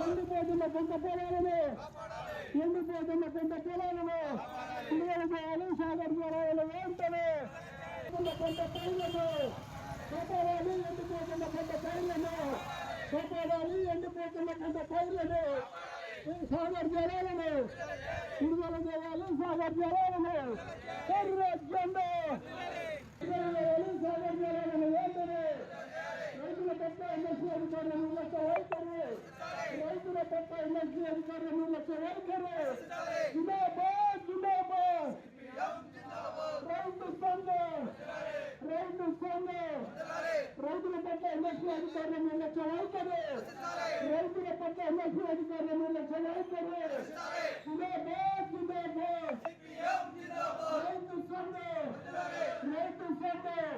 ఎండిపోతున్న పంట పొలాలను ఎండిపోతున్న పంట పొలాలను విడుదల చేయాలి సాగర్ జలాలను వెంటనే పంట పైర్లను కాపాడాలి ఎండిపోతున్న పంట పైర్లను కాపాడాలి ఎండిపోతున్న పంట పైర్లను సాగర్ జలాలను విడుదల చేయాలి సాగర్ జలాలను ఎర్ర జెండా విడుదల చేయాలి సాగర్ జలాలను వెంటనే రైతుల పట్ల ఎన్ఎస్సీ అధికారులు లక్ష వైఖరి రైతుల పట్ల ఎన్ఎస్సీ అధికారులు లక్ష జిందాబాద్ జిందాబాద్ రైతు సంఘం రైతు సంఘం రైతుల పట్ల ఎన్ఎస్సీ అధికారులు లక్ష వైఖరి రైతుల పట్ల ఎన్ఎస్సీ అధికారులు లక్ష వైఖరి జిందాబాద్ జిందాబాద్ రైతు సంఘం రైతు సంఘం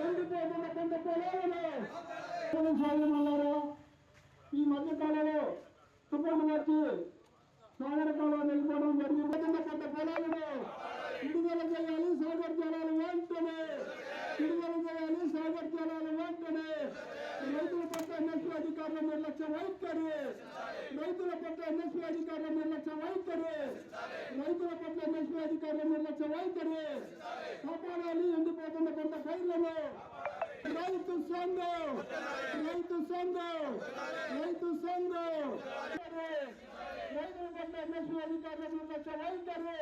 ఎండిపోతున్న కొంత పొలాలను సాగమన్నారు ఈ మధ్య కాలంలో తుఫాను వచ్చి సాగర జరిగింది. పెద్ద పొలాలను విడుదల చేయాలి సాగర్ జలాలు వెంటనే. విడుదల చేయాలి సాగర్ జలాలు వెంటనే. రైతుల పట్ల ఎన్ఎస్పీ అధికారుల నిర్లక్ష్యం వైఖరి రైతుల పట్ల ఎన్ఎస్పీ అధికారుల నిర్లక్ష్యం వైఖరి రైతుల పట్ల ఎన్ఎస్పీ అధికారుల నిర్లక్ష్యం వైఖరి కాపాడాలి ఎండిపోతున్న కొంత పైర్లను. రైతు సంఘం. రైతు సంఘం. రైతు సంఘం రైతుల పట్ల ఎన్ఎస్పీ అధికారుల నిర్లక్ష్య వైఖరి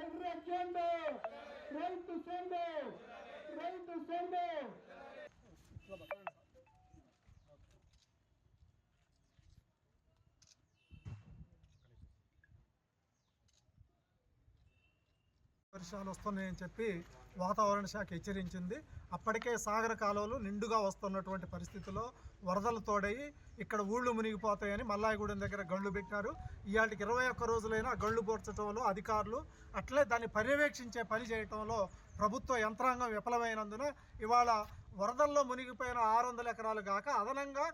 ఎర్ర జెండా రైతు సంఘం రైతు సంఘం వర్షాలు వస్తున్నాయని చెప్పి వాతావరణ శాఖ హెచ్చరించింది. అప్పటికే సాగర కాలువలు నిండుగా వస్తున్నటువంటి పరిస్థితిలో వరదలు తోడయి ఇక్కడ ఊళ్ళు మునిగిపోతాయని మల్లాయగూడెం దగ్గర గళ్ళు పెట్టారు. ఇవాటికి ఇరవై ఒక్క రోజులైనా గళ్ళు పోర్చడంలో అధికారులు అట్లే దాన్ని పర్యవేక్షించే పని చేయటంలో ప్రభుత్వ యంత్రాంగం విఫలమైనందున ఇవాళ వరదల్లో మునిగిపోయిన ఆరు వందల ఎకరాలు కాక అదనంగా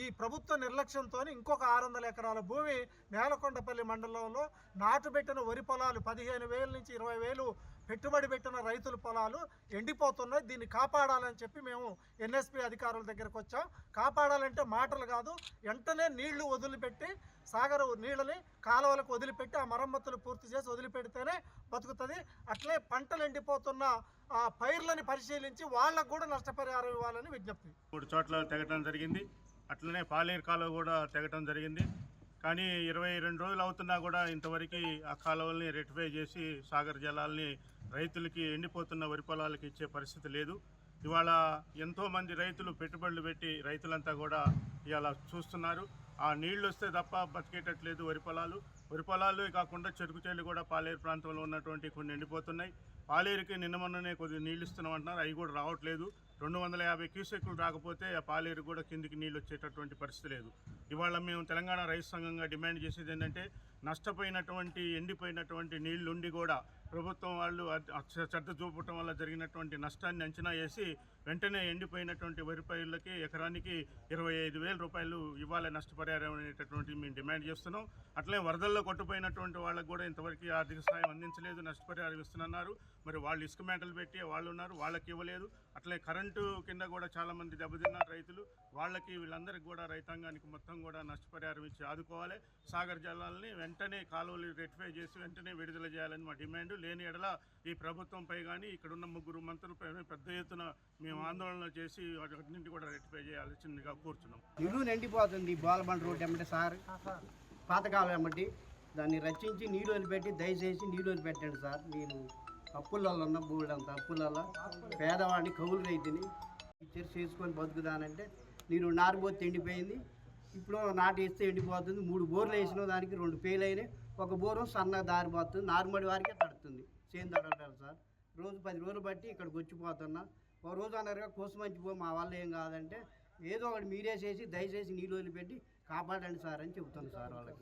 ఈ ప్రభుత్వ నిర్లక్ష్యంతో ఇంకొక ఆరు వందల ఎకరాల భూమి నేలకొండపల్లి మండలంలో నాటుబెట్టిన వరి పొలాలు పదిహేను వేల నుంచి ఇరవై వేలు పెట్టుబడి పెట్టిన రైతుల పొలాలు ఎండిపోతున్నాయి. దీన్ని కాపాడాలని చెప్పి మేము ఎన్ఎస్పి అధికారుల దగ్గరకు వచ్చాం. కాపాడాలంటే మాటలు కాదు వెంటనే నీళ్ళు వదిలిపెట్టి సాగర నీళ్ళని కాలువలకు వదిలిపెట్టి ఆ మరమ్మతులు పూర్తి చేసి వదిలిపెడితేనే బతుకుతుంది. అట్లే పంటలు ఎండిపోతున్న ఆ పైర్లని పరిశీలించి వాళ్ళకు కూడా నష్టపరిహారం ఇవ్వాలని విజ్ఞప్తి. మూడు చోట్ల తెగటం జరిగింది. అట్లనే పాలేరు కాలువ కూడా తెగటం జరిగింది. కానీ ఇరవై రెండు రోజులు అవుతున్నా కూడా ఇంతవరకు ఆ కాలువల్ని రెక్టిఫై చేసి సాగర్ జలాల్ని రైతులకి ఎండిపోతున్న వరి పొలాలకి ఇచ్చే పరిస్థితి లేదు. ఇవాళ ఎంతోమంది రైతులు పెట్టుబడులు పెట్టి రైతులంతా కూడా ఇవాళ చూస్తున్నారు. ఆ నీళ్ళు వస్తే తప్ప బతికేటట్లేదు వరి పొలాలు. వరి పొలాలు కాకుండా చెరుకు చేలు కూడా పాలేరు ప్రాంతంలో ఉన్నటువంటి కొన్ని ఎండిపోతున్నాయి. పాలేరుకి నిన్న మొన్ననే కొద్దిగా నీళ్ళు ఇస్తున్నాం అంటున్నారు. అవి కూడా రావట్లేదు. రెండు వందల యాభై క్యూసెక్లు రాకపోతే ఆ పాలేరు కూడా కిందికి నీళ్ళు వచ్చేటటువంటి పరిస్థితి లేదు. ఇవాళ మేము తెలంగాణ రైతు సంఘంగా డిమాండ్ చేసేది ఏంటంటే నష్టపోయినటువంటి ఎండిపోయినటువంటి నీళ్ళుండి కూడా ప్రభుత్వం వాళ్ళు చెడ్డ చూపటం వల్ల జరిగినటువంటి నష్టాన్ని అంచనా వేసి వెంటనే ఎండిపోయినటువంటి వరి పైర్లకి ఎకరానికి ఇరవై ఐదు వేల రూపాయలు ఇవ్వాలి నష్టపరిహారం అనేటటువంటి మేము డిమాండ్ చేస్తున్నాం. అట్లే వరదల్లో కొట్టుపోయినటువంటి వాళ్ళకు కూడా ఇంతవరకు ఆర్థిక సాయం అందించలేదు నష్టపరిహారం ఇస్తున్నారు. మరి వాళ్ళు ఇసుక మేటలు పెట్టి వాళ్ళు ఉన్నారు వాళ్ళకి ఇవ్వలేదు. అట్లే కరెంటు కింద కూడా చాలామంది దెబ్బతిన్నారు రైతులు. వాళ్ళకి వీళ్ళందరికీ కూడా రైతాంగానికి మొత్తం కూడా నష్టపరిహారం ఇచ్చి ఆదుకోవాలి. సాగర్ జలాలని వెంటనే కాలువలు రెక్టిఫై చేసి వెంటనే విడుదల చేయాలని మా డిమాండ్. లేని ఎడల ఈ ప్రభుత్వంపై కానీ ఇక్కడ ఉన్న ముగ్గురు మంత్రులపై పెద్ద ఎత్తున మేము ఆందోళన చేసి వాటిని కూడా రెక్టిఫై చేయాల్సిందిగా కోరుతున్నాం ఇల్లు నిండిపోతుంది బాలబండ రోడ్డు ఏమంటే సార్. పాతకాలం ఏమంటే దాన్ని రచించి నీళ్ళు వదిలిపెట్టి దయచేసి నీళ్ళు వదిలిపెట్టండి సార్. నేను అప్పులలో ఉన్న బోర్డు అంత అప్పులలో పేదవాడిని కవులు రైతుని చేసుకొని బతుకుదానంటే నేను నారుబోతే ఎండిపోయింది. ఇప్పుడు నాటు వేస్తే ఎండిపోతుంది. మూడు బోర్లు వేసిన దానికి రెండు పేలు అయినాయి. ఒక బోరు సన్నగా దారి పోతుంది నారుమడి వారికే తడుతుంది. చేను తడటారు సార్. రోజు పది రోజులు బట్టి ఇక్కడికి వచ్చిపోతున్నా. ఒక రోజు అన్నారుగా కోసమంచి పో మా వల్ల ఏం కాదంటే ఏదో ఒకటి మీరే చేసి దయచేసి నీళ్ళు వదిలిపెట్టి కాపాడండి సార్ అని చెబుతాను సార్ వాళ్ళకి.